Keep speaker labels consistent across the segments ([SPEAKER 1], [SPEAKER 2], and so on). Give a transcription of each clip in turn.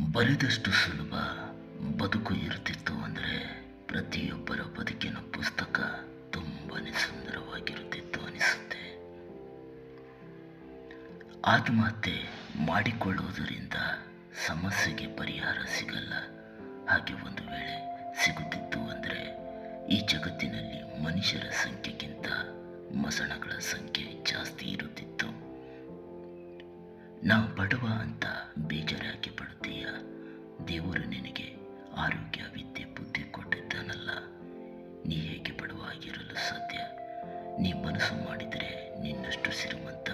[SPEAKER 1] ಬರೆದಷ್ಟು ಸುಲಭ ಬದುಕು ಇರುತ್ತಿತ್ತು ಅಂದರೆ ಪ್ರತಿಯೊಬ್ಬರ ಬದುಕಿನ ಪುಸ್ತಕ ತುಂಬಾ ಸುಂದರವಾಗಿರುತ್ತಿತ್ತು ಅನಿಸುತ್ತೆ. ಆತ್ಮಹತ್ಯೆ ಮಾಡಿಕೊಳ್ಳುವುದರಿಂದ ಸಮಸ್ಯೆಗೆ ಪರಿಹಾರ ಸಿಗಲ್ಲ. ಹಾಗೆ ಒಂದು ವೇಳೆ ಸಿಗುತ್ತಿತ್ತು ಅಂದರೆ ಈ ಜಗತ್ತಿನಲ್ಲಿ ಮನುಷ್ಯರ ಸಂಖ್ಯೆಗಿಂತ ಮಸಣಗಳ ಸಂಖ್ಯೆ ಜಾಸ್ತಿ ಇರುತ್ತಿತ್ತು. ನಾವು ಬಡವ ಅಂತ ಆರೋಗ್ಯ ವಿದ್ಯೆ ಬುದ್ಧಿ ಕೊಟ್ಟಿದ್ದಾನಲ್ಲ. ನೀ ಹೇಗೆ ಬಡವಾಗಿರಲು ಸಾಧ್ಯ? ನೀ ಮನಸ್ಸು ಮಾಡಿದರೆ ನಿನ್ನಷ್ಟು ಶ್ರೀಮಂತ.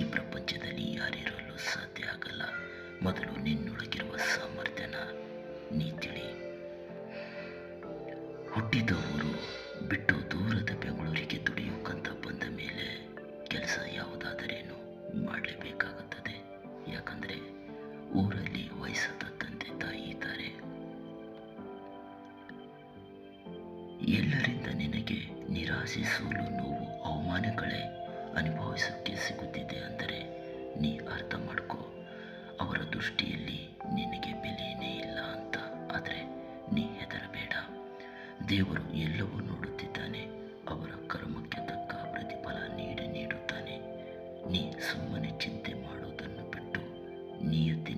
[SPEAKER 1] ಈ ಪ್ರಪಂಚದಲ್ಲಿ ಯಾರಿರಲು ಸಾಧ್ಯ ಆಗಲ್ಲ. ಮೊದಲು ನಿನ್ನೊಳಗಿರುವ ಸಾಮರ್ಥ್ಯನ ನೀ ತಿಳಿ. ಹುಟ್ಟಿದ ಊರು ಬಿಟ್ಟು ದೂರದ ಬೆಂಗಳೂರಿಗೆ ದುಡಿಯೋಕ್ಕಂತ ಬಂದ ಮೇಲೆ ಕೆಲಸ ಯಾವುದಾದರೇನು ಮಾಡಲೇಬೇಕಾಗುತ್ತದೆ. ಯಾಕಂದರೆ ಊರಲ್ಲಿ ಎಲ್ಲರಿಂದ ನಿನಗೆ ನಿರಾಸೆ, ಸೋಲು, ನೋವು, ಅವಮಾನಗಳೇ ಅನುಭವಿಸೋಕ್ಕೆ ಸಿಗುತ್ತಿದೆ ಅಂದರೆ ನೀ ಅರ್ಥ ಮಾಡ್ಕೋ ಅವರ ದೃಷ್ಟಿಯಲ್ಲಿ ನಿನಗೆ ಬೆಲೆಯೇ ಇಲ್ಲ ಅಂತ, ಆದರೆ ನೀ ಹೆದರಬೇಡ. ದೇವರು ಎಲ್ಲವೂ ನೋಡುತ್ತಿದ್ದಾನೆ, ಅವರ ಕರ್ಮಕ್ಕೆ ತಕ್ಕ ಪ್ರತಿಫಲ ನೀಡಿ ನೀಡುತ್ತಾನೆ. ನೀ ಸುಮ್ಮನೆ ಚಿಂತೆ ಮಾಡುವುದನ್ನು ಬಿಟ್ಟು ನೀ ದುಡಿ